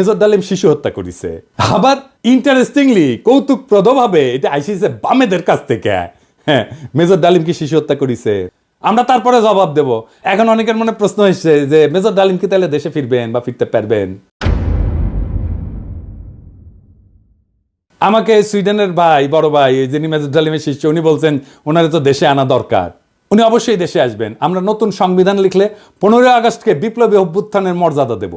Major ডালিম শিশু হত্যা করেছে। আবার ইন্টারেস্টিংলি কৌতুকপ্রদভাবে এটা আইসিছে বামেদের কাছ থেকে। হ্যাঁ মেজর ডালিম কি শিশু হত্যা করেছে? আমরা তারপরে জবাব দেব। এখন অনেকের মনে প্রশ্ন এসছে যে, মেজর ডালিম কি তাহলে দেশে ফিরবেন বা ফিরতে পারবেন? আমাকে সুইডেনের ভাই, বড় ভাই, যিনি মেজর ডালিমের শিষ্য, উনি বলছেন, ওনারে তো দেশে আনা দরকার। উনি অবশ্যই দেশে আসবেন। আমরা নতুন সংবিধান লিখলে পনেরোই আগস্টকে বিপ্লবী অভ্যুত্থানের মর্যাদা দেব।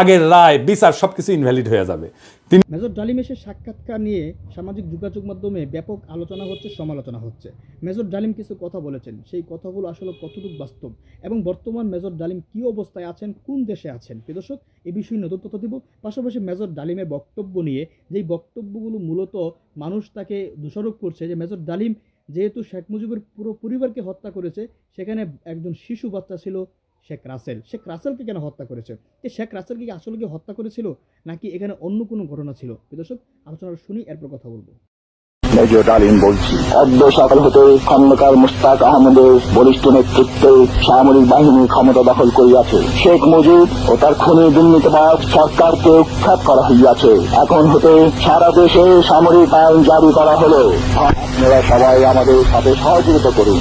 আগের রায়, বিচার সবকিছু ইনভ্যালিড হয়ে যাবে। তিনি মেজর ডালিমেশের সাক্ষাৎকার নিয়ে সামাজিক যোগাযোগ মাধ্যমে ব্যাপক আলোচনা হচ্ছে, সমালোচনা হচ্ছে। মেজর ডালিম কিছু কথা বলেছেন। সেই কথাগুলো আসলে কতটুকু বাস্তব? এবং বর্তমান মেজর ডালিম কী অবস্থায় আছেন? কোন দেশে আছেন? প্রিয় এ বিষয়ে নতুন তথ্য দিব। পাশাপাশি মেজর ডালিমের বক্তব্য নিয়ে, যেই বক্তব্যগুলো মূলত মানুষ তাকে দোষারোপ করছে, যে মেজর ডালিম যেহেতু শেখ মুজিবের পুরো পরিবারকে হত্যা করেছে, সেখানে একজন শিশু বাচ্চা ছিল শেখ রাসেল। শেখ রাসেলকে কেন হত্যা করেছে? যে শেখ রাসেলকে কি আসলে কি হত্যা করেছিল? নাকি এখানে অন্য কোনো ঘটনা ছিল? দর্শক আলোচনা শুনি, এরপর কথা বলব। বলছি অদ্য সকাল হতে খন্দকার মুস্তাক আহমেদের বলিষ্ঠ নেতৃত্বে সামরিক বাহিনী ক্ষমতা দখল করিয়াছে। শেখ মুজিব ও তার খুনি দুর্নীতিবাদ সরকারকে উৎখাত করা হইয়াছে। এখন হতে সারা দেশে সামরিক আইন জারি করা হলো। আপনারা সবাই আমাদের সাথে সহযোগিতা করুন।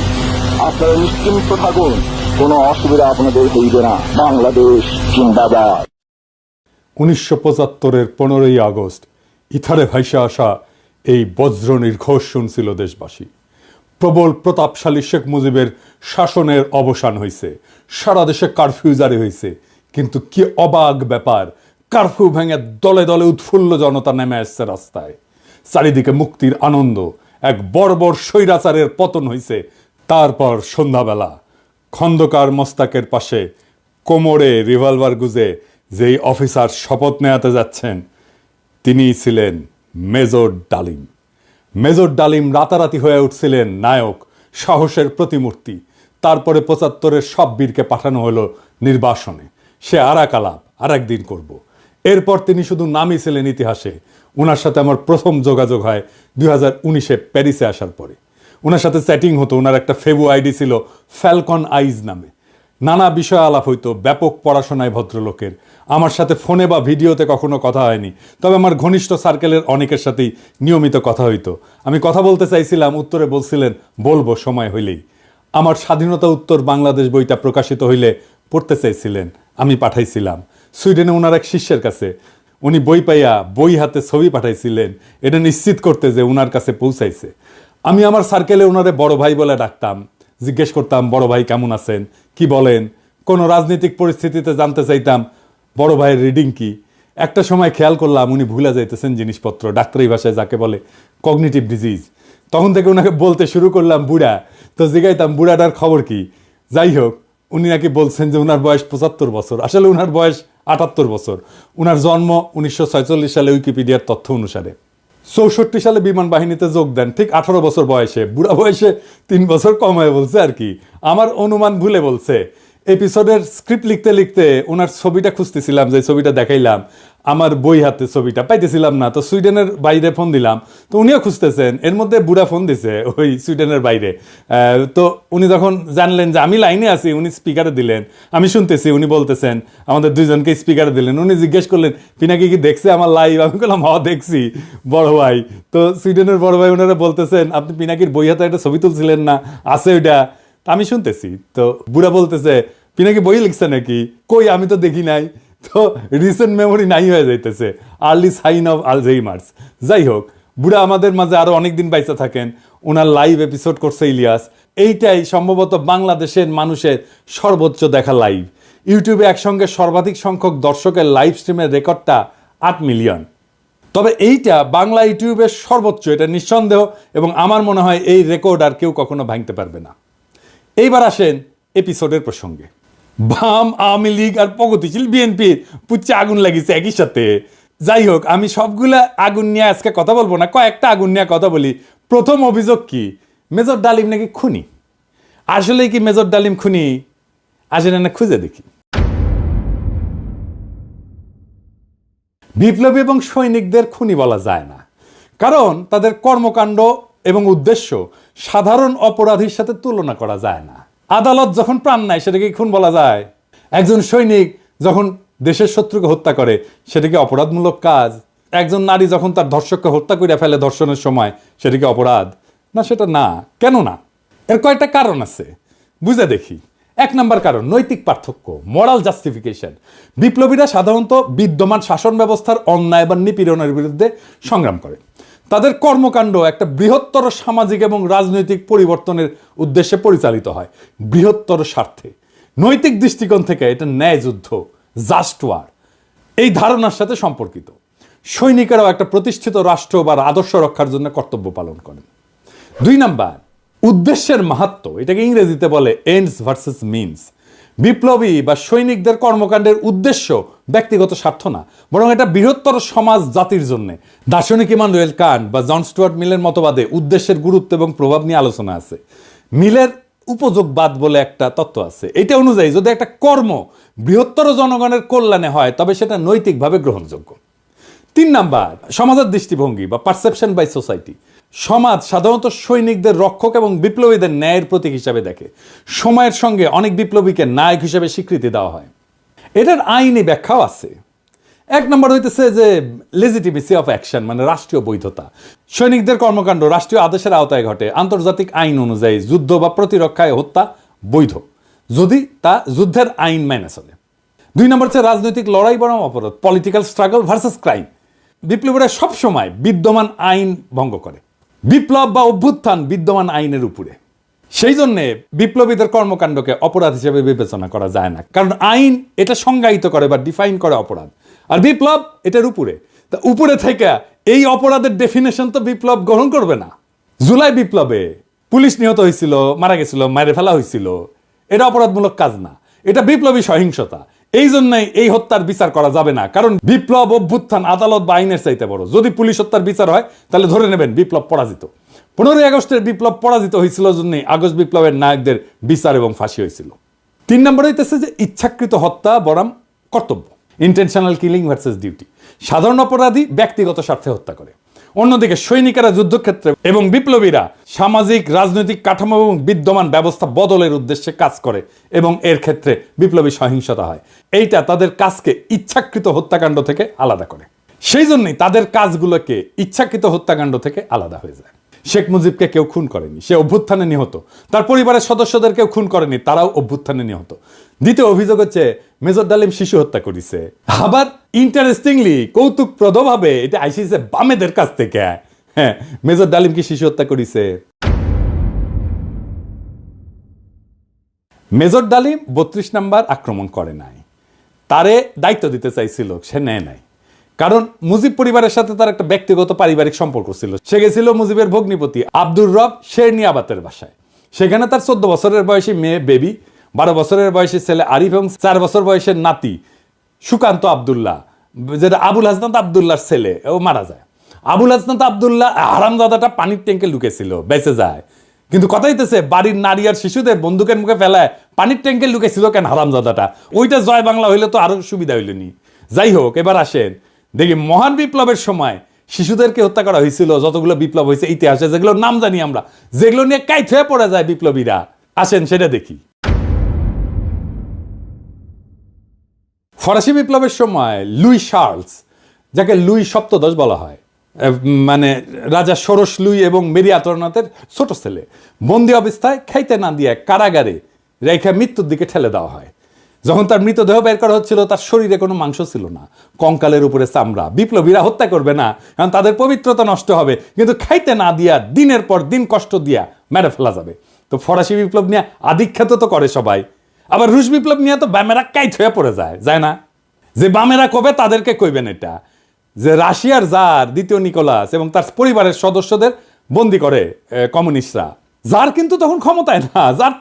আপনারা নিশ্চিন্ত থাকুন। কোনো অসুবিধা আপনাদের হইবে না। বাংলাদেশ জিন্দাবাদ। উনিশশো পঁচাত্তরের পনেরোই আগস্ট ইথারে ভাইসে আসা এই বজ্র নির্ঘোষ শুনছিল দেশবাসী। প্রবল প্রতাপশালী শেখ মুজিবের শাসনের অবসান হয়েছে সারা দেশে কারফিউ জারি হয়েছে কিন্তু কি অবাক ব্যাপার কারফিউ ভেঙে দলে দলে উৎফুল্ল জনতা নেমে আসছে রাস্তায়। চারিদিকে মুক্তির আনন্দ, এক বর্বর স্বৈরাচারের পতন হয়েছে তারপর সন্ধ্যাবেলা খন্দকার মোস্তাকের পাশে কোমরে রিভলভার গুজে যেই অফিসার শপথ নেওয়াতে যাচ্ছেন তিনিই ছিলেন মেজর ডালিম। মেজর ডালিম রাতারাতি হয়ে উঠছিলেন নায়ক, সাহসের প্রতিমূর্তি। তারপরে পঁচাত্তরের সব বীরকে পাঠানো হলো নির্বাসনে। সে আর এক আলাপ, আর একদিন করব। এরপর তিনি শুধু নামই ছিলেন ইতিহাসে। ওনার সাথে আমার প্রথম যোগাযোগ হয় দুই হাজার উনিশে প্যারিসে আসার পরে। ওনার সাথে চ্যাটিং হতো ওনার একটা ফেবু আইডি ছিল ফ্যালকন আইজ নামে। নানা বিষয় আলাপ হইতো, ব্যাপক পড়াশোনায় ভদ্রলোকের। আমার সাথে ফোনে বা ভিডিওতে কখনো কথা হয়নি। তবে আমার ঘনিষ্ঠ সার্কেলের অনেকের সাথেই নিয়মিত কথা হইতো। আমি কথা বলতে চাইছিলাম, উত্তরে বলছিলেন, বলব, সময় হইলেই। আমার স্বাধীনতা উত্তর বাংলাদেশ বইটা প্রকাশিত হইলে পড়তে চাইছিলেন, আমি পাঠাইছিলাম। সুইডেনে ওনার এক শিষ্যের কাছে। উনি বই পাইয়া বই হাতে ছবি পাঠাইছিলেন। এটা নিশ্চিত করতে যে ওনার কাছে পৌঁছাইছে। আমি আমার সার্কেলে ওনারে বড় ভাই বলে ডাকতাম। জিজ্ঞেস করতাম, বড় ভাই কেমন আছেন? কি বলেন? কোনো রাজনৈতিক পরিস্থিতিতে জানতে চাইতাম, বড় ভাইয়ের রিডিং কি? একটা সময় খেয়াল করলাম উনি ভুলে যাইতেছেন জিনিসপত্র, ডাক্তারি ভাষায় যাকে বলে কগনিটিভ ডিজিজ তখন থেকে ওনাকে বলতে শুরু করলাম, বুড়া। তো জিগাইতাম, বুড়াটার খবর কি? যাই হোক, উনি নাকি বলছেন যে ওনার বয়স পঁচাত্তর বছর। আসলে ওনার বয়স আটাত্তর বছর। ওনার জন্ম উনিশশো সালে উইকিপিডিয়ার তথ্য অনুসারে। চৌষট্টি সালে বিমান বাহিনীতে যোগ দেন। ঠিক আঠারো বছর বয়সে। বুড়া বয়সে তিন বছর কমায় বলছে আর কি। আমার অনুমান ভুলে বলছে। এপিসোডের স্ক্রিপ্ট লিখতে লিখতে ওনার ছবিটা খুঁজতেছিলাম, যে ছবিটা দেখাইলাম। আমার বই হাতে ছবিটা, পাইতেছিলাম না। তো সুইডেনের বাইরে ফোন দিলাম। তো উনিও খুঁজতেছেন, এর মধ্যে বুড়া ফোন দিছে ওই সুইডেনের বাইরে। তো উনি যখন জানলেন যে আমি লাইনে আছি, উনি স্পিকারে দিলেন। আমি শুনতেছি, উনি বলতেছেন, আমাদের দুইজনকে স্পিকারে দিলেন। উনি জিজ্ঞেস করলেন, পিনাকি কি দেখছে আমার লাইভ আমি বললাম, হ, দেখছি, বড় ভাই। তো সুইডেনের বড় ভাই ওনারা বলতেছেন, আপনি পিনাকির বই হাতে একটা ছবি তুলছিলেন না? আছে ওইটা? আমি শুনতেছি। তো বুড়া বলতেছে, পিনাকি বই লিখছে নাকি? কই, আমি তো দেখি নাই। তো রিসেন্ট মেমোরি নাই হয়ে যাইতেছে। আর্লি সাইন অফ আলঝেইমার্স যাই হোক, বুড়া আমাদের মাঝে আরও অনেকদিন বাইচা থাকেন। ওনার লাইভ এপিসোড করছে ইলিয়াস। এইটাই সম্ভবত বাংলাদেশের মানুষের সর্বোচ্চ দেখা লাইভ ইউটিউবে একসঙ্গে সর্বাধিক সংখ্যক দর্শকের লাইভ স্ট্রিমের রেকর্ডটা আট মিলিয়ন তবে এইটা বাংলা ইউটিউবের সর্বোচ্চ, এটা নিঃসন্দেহ। এবং আমার মনে হয় এই রেকর্ড আর কেউ কখনো ভাঙতে পারবে না। এইবার আসেন এপিসোডের প্রসঙ্গে। বাম আওয়ামী লীগ আর প্রগতিশীল বিএনপির পুচ্ছে আগুন লাগিয়েছে একই সাথে। যাই হোক, আমি সবগুলা আগুন নিয়ে আজকে কথা বলব না, কয়েকটা আগুন নিয়ে কথা বলি। প্রথম অভিযোগ কি? মেজর ডালিম নাকি খুনি? আসলে কি মেজর ডালিম খুনি? আসলে না খুঁজে দেখি। বিপ্লবী এবং সৈনিকদের খুনি বলা যায় না, কারণ তাদের কর্মকাণ্ড এবং উদ্দেশ্য, সাধারণ অপরাধীর সাথে তুলনা করা যায় না। আদালত যখন প্রাণ নেয়, সেটাকে খুন বলা যায়? একজন সৈনিক যখন দেশের শত্রুকে হত্যা করে সেটা কি অপরাধমূলক কাজ। একজন নারী যখন তার ধর্ষককে হত্যা করে ফেলে ধর্ষণের সময়, সেটা কি অপরাধ? না, সেটা না। কেন না? এর কয়েকটা কারণ আছে। বুঝে দেখি। এক নম্বর কারণ, নৈতিক পার্থক্য মরাল জাস্টিফিকেশন বিপ্লবীরা সাধারণত বিদ্যমান শাসন ব্যবস্থার অন্যায় বা নিপীড়নের বিরুদ্ধে সংগ্রাম করে। তাদের কর্মকাণ্ড একটা বৃহত্তর সামাজিক এবং রাজনৈতিক পরিবর্তনের উদ্দেশ্যে পরিচালিত হয়। বৃহত্তর স্বার্থে। নৈতিক দৃষ্টিকোণ থেকে এটা ন্যায় যুদ্ধ জাস্ট ওয়ার এই ধারণার সাথে সম্পর্কিত। সৈনিকেরাও একটা প্রতিষ্ঠিত রাষ্ট্র বা আদর্শ রক্ষার জন্য কর্তব্য পালন করেন। দুই নাম্বার, উদ্দেশ্যের মাহাত্ম এটাকে ইংরেজিতে বলে এন্ডস ভার্সেস মিনস বিপ্লবী বা সৈনিকদের কর্মকাণ্ডের উদ্দেশ্য ব্যক্তিগত স্বার্থ না, বরং এটা বৃহত্তর সমাজ জাতির জন্যে। দার্শনিক ইমানুয়েল কান্ট বা জন স্টুয়ার্ট মিলের মতবাদে উদ্দেশ্যের গুরুত্ব এবং প্রভাব নিয়ে আলোচনা আছে। মিলের উপযোগবাদ বলে একটা তত্ত্ব আছে। এটা অনুযায়ী যদি একটা কর্ম বৃহত্তর জনগণের কল্যাণে হয়, তবে সেটা নৈতিকভাবে গ্রহণযোগ্য। তিন নাম্বার, সমাজের দৃষ্টিভঙ্গি বা পারসেপশন বাই সোসাইটি সমাজ সাধারণত সৈনিকদের রক্ষক এবং বিপ্লবীদের ন্যায়ের প্রতীক হিসাবে দেখে। সময়ের সঙ্গে অনেক বিপ্লবীকে নায়ক হিসেবে স্বীকৃতি দেওয়া হয়। এটার আইনি ব্যাখ্যাও আছে। এক নম্বর হইতেছে যে লেজিটিমেসি অফ অ্যাকশন মানে রাষ্ট্রীয় বৈধতা। সৈনিকদের কর্মকাণ্ড রাষ্ট্রীয় আদেশের আওতায় ঘটে। আন্তর্জাতিক আইন অনুযায়ী যুদ্ধ বা প্রতিরক্ষায় হত্যা বৈধ, যদি তা যুদ্ধের আইন মেনে চলে। দুই নম্বর হচ্ছে রাজনৈতিক লড়াই বরং অপরাধ পলিটিক্যাল স্ট্রাগল ভার্সেস ক্রাইম বিপ্লবীরা সবসময় বিদ্যমান আইন ভঙ্গ করে। বিপ্লব বা অভ্যুত্থান বিদ্যমান আইনের উপরে। সেই জন্যে বিপ্লবীদের কর্মকাণ্ডকে অপরাধ হিসেবে বিবেচনা করা যায় না। কারণ আইন এটা সংজ্ঞায়িত করে বা ডিফাইন করে অপরাধ। আর বিপ্লব এটার উপরে। তা উপরে থেকে এই অপরাধের ডেফিনেশন তো বিপ্লব গ্রহণ করবে না। জুলাই বিপ্লবে পুলিশ নিহত হয়েছিল, মারা গেছিল, মারে ফেলা হয়েছিল। এটা অপরাধমূলক কাজ না। এটা বিপ্লবী সহিংসতা। এই জন্যই এই হত্যার বিচার করা যাবে না। কারণ বিপ্লব অভ্যুত্থান আদালত বা আইনের চাইতে বড়। যদি পুলিশ হত্যার বিচার হয়, তাহলে ধরে নেবেন বিপ্লব পরাজিত। পনেরোই আগস্টের বিপ্লব পরাজিত হয়েছিল জন্যই আগস্ট বিপ্লবের নায়কদের বিচার এবং ফাঁসি হয়েছিল। তিন নম্বর হইতেছে যে ইচ্ছাকৃত হত্যা বরাম কর্তব্য। Intentional killing versus duty. সাধারণ অপরাধী ব্যক্তিগত স্বার্থে হত্যা করে। অন্যদিকে সৈনিকেরা যুদ্ধক্ষেত্রে এবং বিপ্লবীরা সামাজিক, রাজনৈতিক কাঠামো এবং বিদ্যমান ব্যবস্থা বদলের উদ্দেশ্যে কাজ করে এবং এর ক্ষেত্রে বিপ্লবী সহিংসতা হয়। এইটা তাদের কাজকে ইচ্ছাকৃত হত্যাকাণ্ড থেকে আলাদা করে। সেই জন্যই তাদের কাজগুলোকে ইচ্ছাকৃত হত্যাকাণ্ড থেকে আলাদা হয়ে যায়। শেখ মুজিবকে কেউ খুন করেনি, সে অভ্যুত্থানে নিহত। তার পরিবারের সদস্যদের কেউ খুন করেনি, তারাও অভ্যুত্থানে নিহত। দ্বিতীয় অভিযোগ হচ্ছে, মেজর ডালিম শিশু হত্যা করেছে। আবার ইন্টারেস্টিংলি কৌতুকপ্রদভাবে এটা আইসিছে বামেদের কাছ থেকে। হ্যাঁ মেজর ডালিম কি শিশু হত্যা করেছে? মেজর ডালিম বত্রিশ নাম্বার আক্রমণ করে নাই। তারে দায়িত্ব দিতে চাইছিল, সে নেয় নাই। কারণ মুজিব পরিবারের সাথে তার একটা ব্যক্তিগত পারিবারিক সম্পর্ক ছিল। সে গেছিল মুজিবের ভগ্নিপতি আব্দুর রব শেরনিয়াবাতের বাসায়। সেখানে তার চোদ্দ বছরের বয়সী মেয়ে বেবি, বারো বছরের বয়সী ছেলে আরিফ এবং চার বছর বয়সের নাতি সুকান্ত আবদুল্লাহ, যেটা আবুল হাসনাত আবদুল্লাহর ছেলে, ও মারা যায়। আবুল হাসনাত আবদুল্লাহ হারামজাদাটা পানির ট্যাঙ্কে লুকেছিল, বেঁচে যায়। কিন্তু কথা হইতেছে, বাড়ির নারী আর শিশুদের বন্দুকের মুখে ফেলায় পানির ট্যাঙ্কে লুকেছিল কেন হারামজাদাটা? ওইটা জয় বাংলা হইলে তো আরও সুবিধা হইল নি যাই হোক, এবার আসেন দেখি মহান বিপ্লবের সময় শিশুদেরকে হত্যা করা হয়েছিল, যতগুলো বিপ্লব হয়েছে, ইতিহাসে যেগুলোর নাম জানি আমরা, যেগুলো নিয়ে কাইত হয়ে পড়ে যায় বিপ্লবীরা। আসেন সেটা দেখি। ফরাসি বিপ্লবের সময় লুই শার্লস, যাকে লুই সপ্তদশ বলা হয় মানে রাজা ষোড়শ লুই এবং মেরি আতরনাথের ছোট ছেলে, বন্দি অবস্থায় খাইতে না দিয়ে কারাগারে রেখা মৃত্যুর দিকে ঠেলে দেওয়া হয়। যখন তার মৃতদেহ বের করা হচ্ছিল, তার শরীরে কোনো মাংস ছিল না। কঙ্কালের উপরে চামড়া। বিপ্লবীরা হত্যা করবে না, কারণ তাদের পবিত্রতা নষ্ট হবে। কিন্তু খাইতে না দিয়া, দিনের পর দিন কষ্ট দিয়া মেরে ফেলা যাবে। তো ফরাসি বিপ্লব নিয়ে আধিখ্যাত তো করে সবাই। আবার রুশ বিপ্লব নিয়ে তো ব্যামেরা কাইট হয়ে পড়ে যায় যায় না? যে বামেরা কবে তাদেরকে কইবেন এটা? যে রাশিয়ার জার দ্বিতীয় নিকোলাস এবং তার পরিবারের সদস্যদের বন্দি করে কমিউনিস্টরা। যার কিন্তু তখন ক্ষমতায় না, যার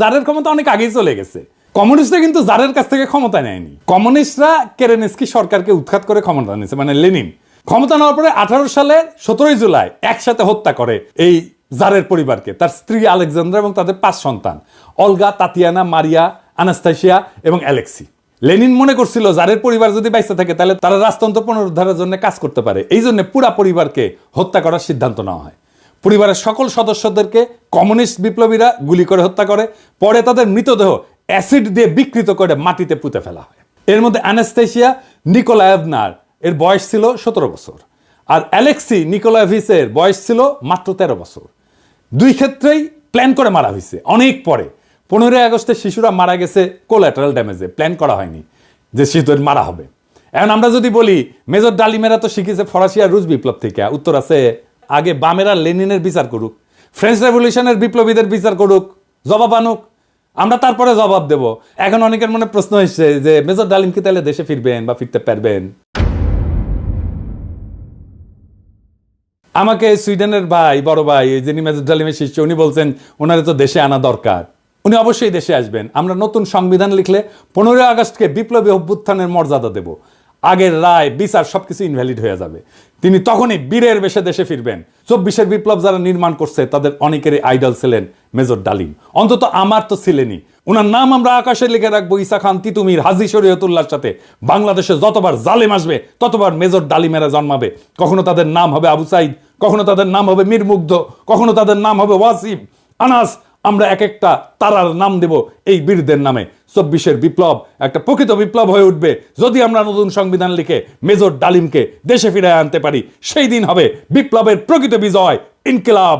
জারের ক্ষমতা অনেক আগেই চলে গেছে। কমিউনিস্টরা কিন্তু জারের কাছ থেকে ক্ষমতা নেয়নি। কমিউনিস্টরা কেরেনেস্কি সরকারকে উৎখাত করে ক্ষমতা নিয়েছে মানে লেনিন। ক্ষমতা নেওয়ার পরে আঠারো সালে সতেরোই জুলাই একসাথে হত্যা করে এই জারের পরিবারকে, তার স্ত্রী আলেকজান্ডার এবং তাদের পাঁচ সন্তান, অলগা, তাতিয়ানা, মারিয়া আনাস্তাসিয়া এবং অ্যালেক্সি। লেনিন মনে করছিল জারের পরিবার যদি বাইসে থাকে, তাহলে তারা রাজতন্ত্র পুনরুদ্ধারের জন্য কাজ করতে পারে। এই জন্য পুরা পরিবারকে হত্যা করার সিদ্ধান্ত নেওয়া হয়। পরিবারের সকল সদস্যদেরকে কমিউনিস্ট বিপ্লবীরা গুলি করে হত্যা করে। পরে তাদের মৃতদেহ অ্যাসিড দিয়ে বিকৃত করে মাটিতে পুঁতে ফেলা হয়। এর মধ্যে অ্যানাস্তেশিয়া নিকোলায়েভনার এর বয়স ছিল সতেরো বছর। আর অ্যালেক্সি নিকোলাভিসের বয়স ছিল মাত্র তেরো বছর। দুই ক্ষেত্রেই প্ল্যান করে মারা হয়েছে, অনেক পরে। পনেরোই আগস্টে শিশুরা মারা গেছে কোল্যাটারাল ড্যামেজে, প্ল্যান করা হয়নি যে শিশুদের মারা হবে। এখন আমরা যদি বলি, মেজর ডালিমেরা তো শিখেছে ফরাসি আর রুশ বিপ্লব থেকে। উত্তর আছে, আগে বামেরা লেনিনের বিচার করুক, ফ্রেঞ্চ রেভলিউশনের বিপ্লবীদের বিচার করুক, জবাব আনুক আমরা তারপরে জবাব দেব। এখন অনেকের মনে প্রশ্ন এসছে যে, মেজর ডালিম কি তাহলে দেশে ফিরবেন বা ফিরতে পারবেন? আমাকে সুইডেনের ভাই, বড় ভাই, যিনি মেজর ডালিমের শিষ্য, উনি বলছেন, ওনারে তো দেশে আনা দরকার। উনি অবশ্যই দেশে আসবেন। আমরা নতুন সংবিধান লিখলে পনেরোই আগস্টকে বিপ্লবী অভ্যুত্থানের মর্যাদা দেব। আগের রায়, বিচার সবকিছু ইনভ্যালিড হয়ে যাবে। তিনি তখনই বীরের বেশে দেশে ফিরবেন। চব্বিশের বিপ্লব যারা নির্মাণ করছে, তাদের অনেকেরই আইডল ছিলেন মেজর ডালিম। অন্তত আমার তো ছিলেনই। ওনার নাম আমরা আকাশে লিখে রাখব ইসা খান, তিতুমির, হাজি শরীয়তুল্লাহর সাথে। বাংলাদেশে যতবার জালেম আসবে, ততবার মেজর ডালিমেরা জন্মাবে। কখনো তাদের নাম হবে আবু সাইদ, কখনো তাদের নাম হবে মীর মুগ্ধ, কখনো তাদের নাম হবে ওয়াসিম। আনাস আমরা এক একটা তারার নাম দেব এই বীরদের নামে। চব্বিশের বিপ্লব একটা প্রকৃত বিপ্লব হয়ে উঠবে যদি আমরা নতুন সংবিধান লিখে মেজর ডালিমকে দেশে ফিরে আনতে পারি। সেই দিন হবে বিপ্লবের প্রকৃত বিজয়, ইনকিলাব।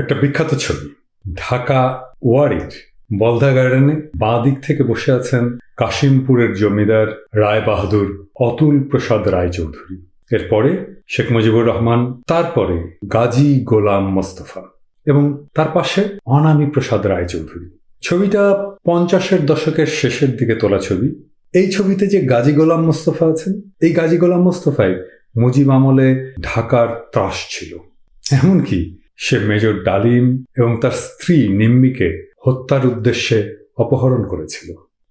একটা বিখ্যাত ছবি, ঢাকা ওয়ারির বলদা গার্ডেনে বাঁ দিক থেকে বসে আছেন কাশিমপুরের জমিদার রায় বাহাদুর অতুল প্রসাদ রায় চৌধুরী এরপরে শেখ মুজিবুর রহমান, তারপরে গাজী গোলাম মোস্তফা। এবং তার পাশে অনামী প্রসাদ রায় চৌধুরী ছবিটা পঞ্চাশের দশকের শেষের দিকে তোলা ছবি। এই ছবিতে যে গাজী গোলাম মোস্তফা আছেন, এই গাজী গোলাম মোস্তফাই মুজিব আমলে ঢাকার ত্রাস ছিল। এমনকি সে মেজর ডালিম এবং তার স্ত্রী নিম্মিকে হত্যার উদ্দেশ্যে অপহরণ করেছিল।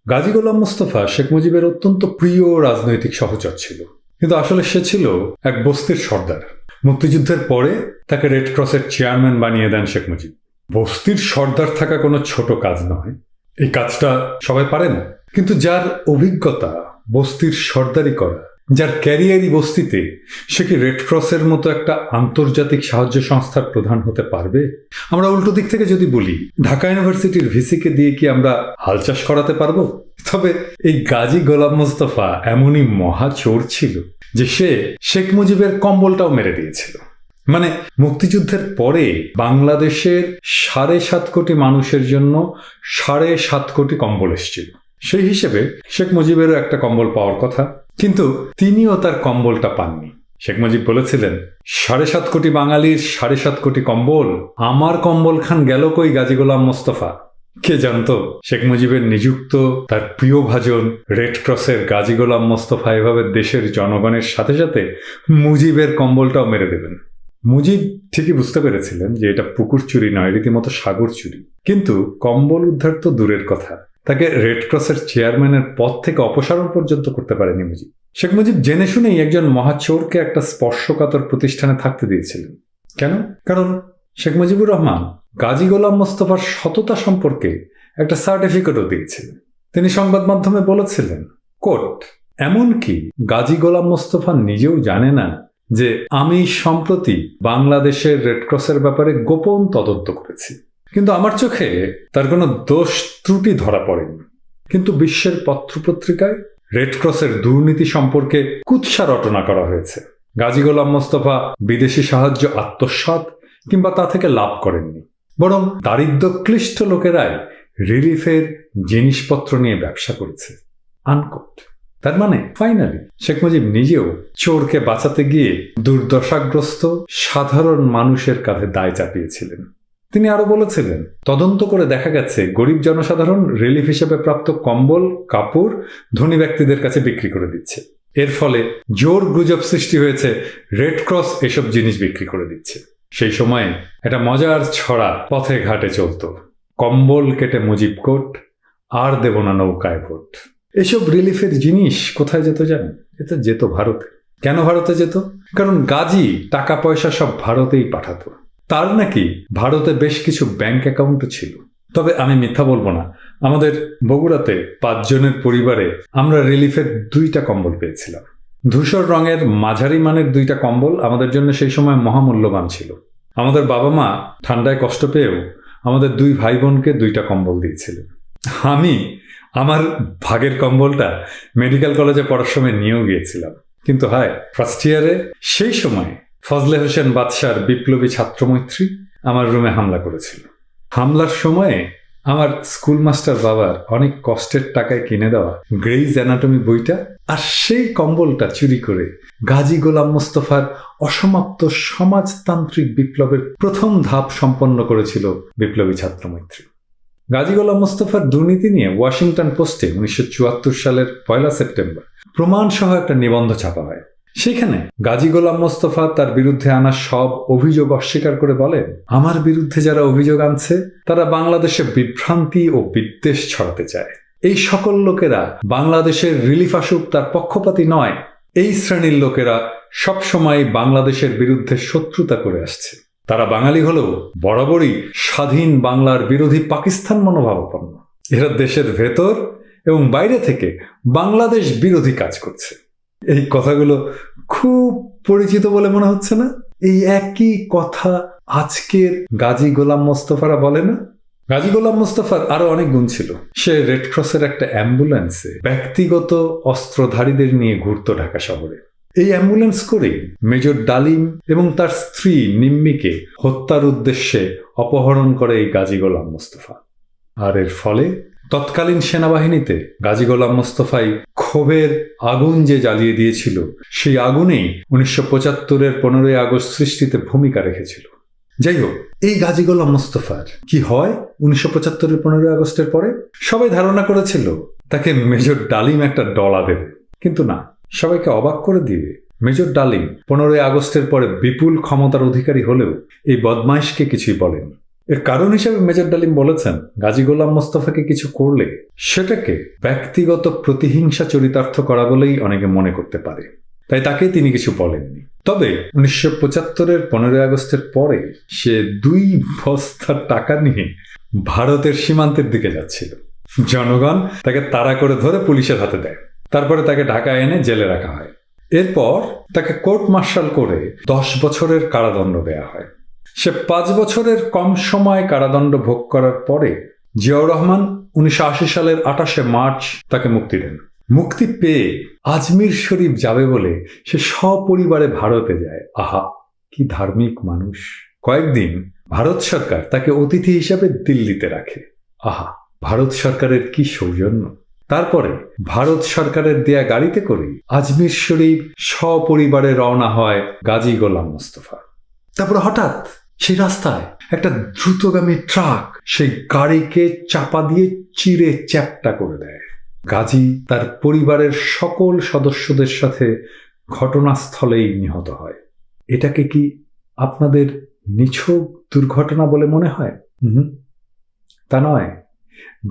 গাজী গোলাম মোস্তফা শেখ মুজিবের অত্যন্ত প্রিয় রাজনৈতিক সহচর ছিল। কিন্তু আসলে সে ছিল এক বস্তির সর্দার। মুক্তিযুদ্ধের পরে তাকে রেড ক্রসের চেয়ারম্যান বানিয়ে দেন শেখ মুজিব। বস্তির সর্দার থাকা কোনো ছোট কাজ নয়। এই কাজটা সবাই পারে না কিন্তু যার অভিজ্ঞতা বস্তির সর্দারি করা, যার ক্যারিয়ারই বস্তিতে, সে কি রেড ক্রসের মতো একটা আন্তর্জাতিক সাহায্য সংস্থার প্রধান হতে পারবে? আমরা উল্টো দিক থেকে যদি বলি, ঢাকা ইউনিভার্সিটির ভিসিকে দিয়ে কি আমরা হাল চাষ করাতে পারব? তবে এই গাজী গোলাম মোস্তফা এমনই মহা চোর ছিল যে সে শেখ মুজিবের কম্বলটাও মেরে দিয়েছিল। মানে মুক্তিযুদ্ধের পরে বাংলাদেশের সাড়ে সাত কোটি মানুষের জন্য সাড়ে সাত কোটি কম্বল এসেছিল। সেই হিসেবে শেখ মুজিবেরও একটা কম্বল পাওয়ার কথা, কিন্তু তিনিও তার কম্বলটা পাননি। শেখ মুজিব বলেছিলেন, সাড়ে সাত কোটি বাঙালির সাড়ে সাত কোটি কম্বল, আমার কম্বল খান গেল কই গাজী গোলাম মোস্তফা? কে জানতো শেখ মুজিবের নিযুক্ত তার প্রিয় ভাজন রেড ক্রসের গাজী গোলাম মোস্তফা এভাবে দেশের জনগণের সাথে সাথে মুজিবের কম্বলটাও মেরে দেবেন। মুজিব ঠিকই বুঝতে পেরেছিলেন যে এটা পুকুর চুরি নয়, রীতিমতো সাগর চুরি। কিন্তু কম্বল উদ্ধার তো দূরের কথা। তাকে রেড ক্রসের চেয়ারম্যানের পদ থেকে অপসারণ পর্যন্ত করতে পারেনি মুজিব। শেখ মুজিব জেনে শুনেই একজন মহাচোরকে একটা স্পর্শকাতর প্রতিষ্ঠানে থাকতে দিয়েছিলেন। কেন? কারণ শেখ মুজিবুর রহমান গাজী গোলাম মোস্তফার সততা সম্পর্কে একটা সার্টিফিকেটও দিয়েছিলেন তিনি সংবাদ মাধ্যমে বলেছিলেন, কোর্ট এমনকি গাজী গোলাম মোস্তফা নিজেও জানে না যে আমি সম্প্রতি বাংলাদেশের রেডক্রসের ব্যাপারে গোপন তদন্ত করেছি। কিন্তু আমার চোখে তার কোনো দোষ ত্রুটি ধরা পড়েনি। কিন্তু বিশ্বের পত্রপত্রিকায় রেডক্রসের দুর্নীতি সম্পর্কে কুৎসা রটনা করা হয়েছে। গাজী গোলাম মোস্তফা বিদেশি সাহায্য আত্মসাৎ কিংবা তা থেকে লাভ করেননি। বরং দারিদ্র ক্লিষ্ট লোকেরাই রিলিফের জিনিসপত্র নিয়ে ব্যবসা করেছে। আনকোট তার মানে ফাইনালি শেখ মুজিব নিজেও চোরকে বাঁচাতে গিয়ে দুর্দশাগ্রস্ত, সাধারণ মানুষের কাঁধে দায় চাপিয়েছিলেন। তিনি আরও বলেছিলেন, তদন্ত করে দেখা গেছে, গরিব জনসাধারণ রিলিফ হিসেবে প্রাপ্ত কম্বল, কাপড়, ধনী ব্যক্তিদের কাছে বিক্রি করে দিচ্ছে। এর ফলে জোর গুজব সৃষ্টি হয়েছে, রেড ক্রস এসব জিনিস বিক্রি করে দিচ্ছে। সেই সময়ে একটা মজার ছড়া পথে ঘাটে চলতো। কম্বল কেটে মুজিব কোট, আর দেব না নৌকায় ভোট। এসব রিলিফের জিনিস কোথায় যেত জানেন? এটা যেত ভারতে। কেন ভারতে যেত? কারণ গাজী টাকা পয়সা সব ভারতেই পাঠাতো। তার নাকি ভারতে বেশ কিছু ব্যাংক অ্যাকাউন্টও ছিল। তবে আমি মিথ্যা বলব না। আমাদের বগুড়াতে পাঁচজনের পরিবারে আমরা রিলিফের দুইটা কম্বল পেয়েছিলাম। ধূসর রঙের মাঝারি মানের দুইটা কম্বল আমাদের জন্য সেই সময় মহামূল্যবান ছিল। আমাদের বাবা মা ঠান্ডায় কষ্ট পেয়েও আমাদের দুই ভাই বোনকে দুইটা কম্বল দিয়েছিলেন আমি আমার ভাগের কম্বলটা মেডিকেল কলেজে পড়ার সময় নিয়েও গিয়েছিলাম। কিন্তু হায় ফার্স্ট ইয়ারে সেই সময় ফজলে হোসেন বাদশার বিপ্লবী ছাত্রমৈত্রী আমার রুমে হামলা করেছিল। হামলার সময়ে আমার স্কুল মাস্টার বাবার অনেক কষ্টের টাকায় কিনে দেওয়া গ্রেইজ অ্যানাটমি বইটা আর সেই কম্বলটা চুরি করে গাজী গোলাম মোস্তফার অসমাপ্ত সমাজতান্ত্রিক বিপ্লবের প্রথম ধাপ সম্পন্ন করেছিল বিপ্লবী ছাত্রমৈত্রী। গাজী গোলাম মোস্তফার দুর্নীতি নিয়ে ওয়াশিংটন পোস্টে উনিশশো চুয়াত্তর সালের পয়লা সেপ্টেম্বর প্রমাণ সহ একটা নিবন্ধ ছাপা হয়। সেখানে গাজী গোলাম মোস্তফা তার বিরুদ্ধে আনা সব অভিযোগ অস্বীকার করে বলেন, আমার বিরুদ্ধে যারা অভিযোগ আনছে, তারা বাংলাদেশে বিভ্রান্তি ও বিদ্বেষ ছড়াতে চায়। এই সকল লোকেরা বাংলাদেশের রিলিফ আসুক তার পক্ষপাতী নয়। এই শ্রেণির লোকেরা সবসময় বাংলাদেশের বিরুদ্ধে শত্রুতা করে আসছে। তারা বাঙালি হলেও বরাবরই স্বাধীন বাংলার বিরোধী পাকিস্তান মনোভাবাপন্ন। এরা দেশের ভেতর এবং বাইরে থেকে বাংলাদেশ বিরোধী কাজ করছে। এই কথাগুলো খুব পরিচিত বলে মনে হচ্ছে না? এই একই কথা আজকের গাজী গোলাম মোস্তফারা বলে না? গাজী গোলাম মোস্তফার আরও অনেক গুণ ছিল। সে রেড ক্রসের একটা অ্যাম্বুলেন্সে ব্যক্তিগত অস্ত্রধারীদের নিয়ে ঘুরত ঢাকা শহরে। এই অ্যাম্বুলেন্স করে মেজর ডালিম এবং তার স্ত্রী নিম্মিকে হত্যার উদ্দেশ্যে অপহরণ করে এই গাজী গোলাম মোস্তফা। আর এর ফলে তৎকালীন সেনাবাহিনীতে গাজী গোলাম মোস্তফাই ক্ষোভের আগুন যে জ্বালিয়ে দিয়েছিল, সেই আগুনেই উনিশশো পঁচাত্তরের পনেরোই আগস্ট সৃষ্টিতে ভূমিকা রেখেছিল। যাই হোক, এই গাজী গোলাম মোস্তফার কি হয় উনিশশো পঁচাত্তরের পনেরোই আগস্টের পরে? সবাই ধারণা করেছিল, তাকে মেজর ডালিম একটা ডলা দেবে। কিন্তু না, সবাইকে অবাক করে দিয়ে মেজর ডালিম পনেরোই আগস্টের পরে বিপুল ক্ষমতার অধিকারী হলেও এই বদমাইশকে কিছুই বলেন এর কারণ হিসেবে মেজর ডালিম বলেছেন, গাজী গোলাম মোস্তফাকে কিছু করলে সেটাকে ব্যক্তিগত প্রতিহিংসা চরিতার্থ করা বলেই অনেকে মনে করতে পারে। তাই তাকে তিনি কিছু বলেননি। তবে উনিশশো পঁচাত্তরের পনেরোই আগস্টের পরে সে দুই বস্তা টাকা নিয়ে ভারতের সীমান্তের দিকে যাচ্ছিল। জনগণ তাকে তাড়া করে ধরে পুলিশের হাতে দেয়। তারপরে তাকে ঢাকায় এনে জেলে রাখা হয়। এরপর তাকে কোর্ট মার্শাল করে দশ বছরের কারাদণ্ড দেয়া হয়। সে পাঁচ বছরের কম সময় কারাদণ্ড ভোগ করার পরে জিয়াউর রহমান উনিশশো আশি সালের আঠাশে মার্চ তাকে মুক্তি দেন। মুক্তি পেয়ে আজমির শরীফ যাবে বলে সে সপরিবারে ভারতে যায়। আহা, কি ধার্মিক মানুষ। কয়েকদিন ভারত সরকার তাকে অতিথি হিসাবে দিল্লিতে রাখে। আহা, ভারত সরকারের কি সৌজন্য। তারপরে ভারত সরকারের দেয়া গাড়িতে করে আজমির শরীফ সপরিবারে রওনা হয় গাজী গোলাম মোস্তফা তারপরে হঠাৎ সেই রাস্তায় একটা দ্রুতগামী ট্রাক সেই গাড়িকে চাপা দিয়ে চিরে চ্যাপটা করে দেয়। গাজী তার পরিবারের সকল সদস্যদের সাথে ঘটনাস্থলেই নিহত হয়। এটাকে কি আপনাদের নিছক দুর্ঘটনা বলে মনে হয়? তা নয়।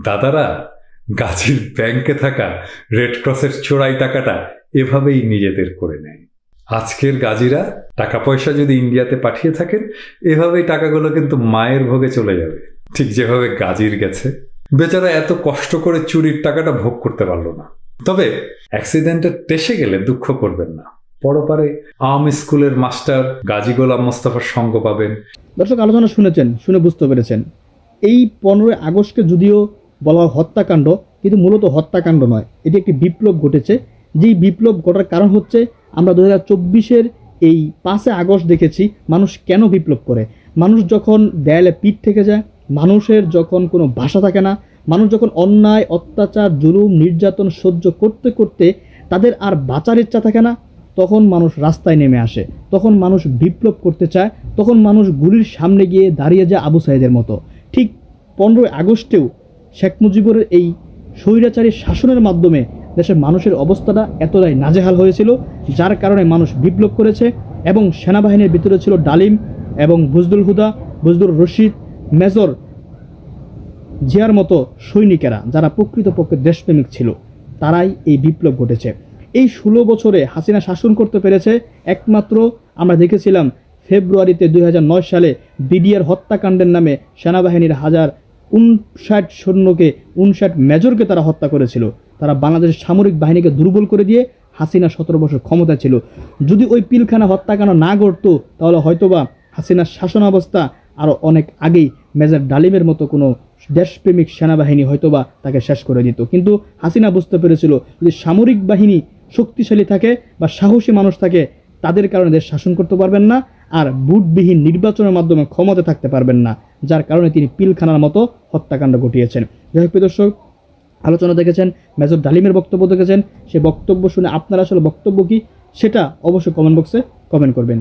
দাদারা গাজীর ব্যাংকে থাকা রেড ক্রসের চোরাই টাকাটা এভাবেই নিজেদের করে নেয়। আজকের গাজীরা টাকা পয়সা যদি ইন্ডিয়াতে পাঠিয়ে থাকেন, এভাবেই টাকাগুলো কিন্তু মায়ের ভোগে চলে যাবে। ঠিক যেভাবে গাজীর গেছে, বেচারা এত কষ্ট করে চুরির টাকাটা ভোগ করতে পারল না। তবে অ্যাক্সিডেন্টে টেসে গেলে দুঃখ করবেন না। পরপারে আম স্কুলের মাস্টার গাজী গোলাম মোস্তফার সঙ্গ পাবেন। দর্শক, আলোচনা শুনেছেন, শুনে বুঝতে পেরেছেন। এই পনেরোই আগস্টকে যদিও বলা হয় হত্যাকাণ্ড, কিন্তু মূলত হত্যাকাণ্ড নয়, এটি একটি বিপ্লব ঘটেছে। যেই বিপ্লব ঘটার কারণ হচ্ছে আমরা দু হাজার চব্বিশের এই পাঁচে আগস্ট দেখেছি, মানুষ কেন বিপ্লব করে? মানুষ যখন দেয়ালে পিঠ থেকে যায়, মানুষের যখন কোনো ভাষা থাকে না, মানুষ যখন অন্যায়, অত্যাচার, জুলুম, নির্যাতন সহ্য করতে করতে তাদের আর বাঁচার ইচ্ছা থাকে না, তখন মানুষ রাস্তায় নেমে আসে। তখন মানুষ বিপ্লব করতে চায়, তখন মানুষ গুলির সামনে গিয়ে দাঁড়িয়ে যায় আবু সাইদের মতো। ঠিক পনেরোই আগস্টেও শেখ মুজিবুরের এই স্বৈরাচারী শাসনের মাধ্যমে দেশের মানুষের অবস্থাটা এতটাই নাজেহাল হয়েছিল, যার কারণে মানুষ বিপ্লব করেছে এবং সেনাবাহিনীর ভিতরে ছিল ডালিম এবং বুজদুল হুদা বুজদুল রশিদ, মেজর জিয়ার মতো সৈনিকেরা যারা প্রকৃতপক্ষে দেশপ্রেমিক ছিল, তারাই এই বিপ্লব ঘটেছে। এই ষোলো বছরে হাসিনা শাসন করতে পেরেছে, একমাত্র আমরা দেখেছিলাম ফেব্রুয়ারিতে দুই হাজার নয় সালে বিডিআর হত্যাকাণ্ডের নামে সেনাবাহিনীর হাজার উনষাট সৈন্যকে উনষাট মেজরকে তারা হত্যা করেছিল। তারা বাংলাদেশের সামরিক বাহিনীকে দুর্বল করে দিয়ে হাসিনা সতেরো বছর ক্ষমতা ছিল। যদি ওই পিলখানা হত্যাকাণ্ড না ঘটতো, তাহলে হয়তোবা হাসিনার শাসন অবস্থা আরও অনেক আগেই মেজর ডালিমের মতো কোনো দেশপ্রেমিক সেনাবাহিনী হয়তোবা তাকে শেষ করে দিত। কিন্তু হাসিনা বুঝতে পেরেছিল, যদি সামরিক বাহিনী শক্তিশালী থাকে বা সাহসী মানুষ থাকে, তাদের কারণে দেশ শাসন করতে পারবেন না আর বুটবিহীন নির্বাচনের মাধ্যমে ক্ষমতা থাকতে পারবেন না, যার কারণে তিনি পিলখানার মতো হত্যাকাণ্ড ঘটিয়েছেন। যাই হোক দর্শক আলোচনা দেখেছেন মেজর ডালিমের বক্তব্য দেখেছেন। সে বক্তব্য শুনে আপনারা আসলে বক্তব্য কী? সেটা অবশ্যই কমেন্ট বক্সে কমেন্ট করবেন।